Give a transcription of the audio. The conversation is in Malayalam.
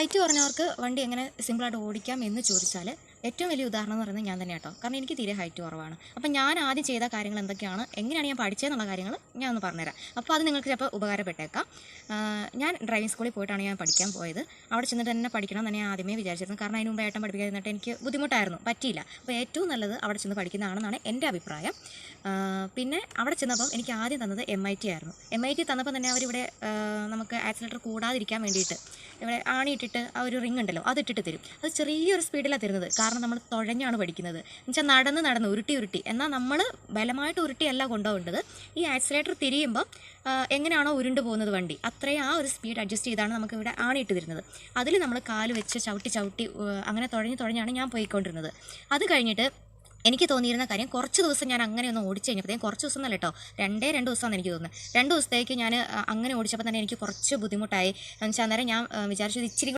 ഹൈറ്റ് കുറഞ്ഞവർക്ക് വണ്ടി എങ്ങനെ സിമ്പിളായിട്ട് ഓടിക്കാം എന്ന് ചോദിച്ചാൽ ഏറ്റവും വലിയ ഉദാഹരണം എന്ന് പറയുന്നത് ഞാൻ തന്നെ കേട്ടോ. കാരണം എനിക്ക് തീരെ ഹൈറ്റ് കുറവാണ്. അപ്പം ഞാൻ ആദ്യം ചെയ്ത കാര്യങ്ങൾ എന്തൊക്കെയാണ്? എങ്ങനെയാണ് ഞാൻ പഠിച്ചതെന്നുള്ള കാര്യങ്ങൾ ഞാൻ ഒന്ന് പറഞ്ഞുതരാം. അപ്പോൾ അത് നിങ്ങൾക്ക് ചിലപ്പോൾ ഉപകാരപ്പെട്ടേക്കാം. ഞാൻ ഡ്രൈവിംഗ് സ്കൂളിൽ പോയിട്ടാണ് ഞാൻ പഠിക്കാൻ പോയത്. അവിടെ ചെന്നിട്ട് തന്നെ പഠിക്കണം എന്ന് ആദ്യമേ വിചാരിച്ചിരുന്നു. കാരണം അതിന് മുമ്പ് പഠിപ്പിക്കാൻ ഇരുന്നിട്ട് എനിക്ക് ബുദ്ധിമുട്ടായിരുന്നു. പറ്റിയില്ല. അപ്പോൾ ഏറ്റവും നല്ലത് അവിടെ ചെന്ന് പഠിക്കുന്നതാണെന്നാണ് എന്റെ അഭിപ്രായം. പിന്നെ അവിടെ ചെന്നപ്പം എനിക്ക് ആദ്യം തന്നത് എം ഐ ടി ആയിരുന്നു. എം ഐ ടി തന്നപ്പോൾ തന്നെ അവരിവിടെ നമുക്ക് ആക്സിലേറ്റർ കൂടാതിരിക്കാൻ വേണ്ടിയിട്ട് ഇവിടെ ആണിയിട്ടിട്ട് ആ ഒരു റിംഗ് ഉണ്ടല്ലോ അത് ഇട്ടിട്ട് തരും. അത് ചെറിയൊരു സ്പീഡിലാണ് തരുന്നത്. കാരണം നമ്മൾ തുഴഞ്ഞാണ് പഠിക്കുന്നത്. എന്നുവെച്ചാൽ നടന്ന് നടന്ന് ഉരുട്ടി ഉരുട്ടി. എന്നാൽ നമ്മൾ ബലമായിട്ട് ഉരുട്ടിയല്ല കൊണ്ടുപോകേണ്ടത്. ഈ ആക്സിലേറ്റർ തിരിയുമ്പം എങ്ങനെയാണോ ഉരുണ്ട് പോകുന്നത് വണ്ടി. അത്രയും ആ ഒരു സ്പീഡ് അഡ്ജസ്റ്റ് ചെയ്താണ് നമുക്ക് ഇവിടെ ആണിയിട്ട് തരുന്നത് അതിൽ നമ്മൾ കാൽ വെച്ച് ചവിട്ടി ചവിട്ടി അങ്ങനെ തുഴഞ്ഞ് തുഴഞ്ഞാണ് ഞാൻ പോയിക്കൊണ്ടിരുന്നത്. അത് കഴിഞ്ഞിട്ട് എനിക്ക് തോന്നിയിരുന്ന കാര്യം കുറച്ച് ദിവസം ഞാൻ അങ്ങനെ ഒന്ന് ഓടിച്ചു കഴിഞ്ഞപ്പോഴത്തേക്കും കുറച്ച് ദിവസം എന്നല്ല കേട്ടോ രണ്ടേ രണ്ട് ദിവസമാണ് എനിക്ക് തോന്നുന്നത് രണ്ട് ദിവസത്തേക്ക് ഞാൻ അങ്ങനെ ഓടിച്ചപ്പോൾ തന്നെ എനിക്ക് കുറച്ച് ബുദ്ധിമുട്ടായി. എന്ന് വെച്ചാൽ അന്നേരം ഞാൻ വിചാരിച്ചത് ഇച്ചിരി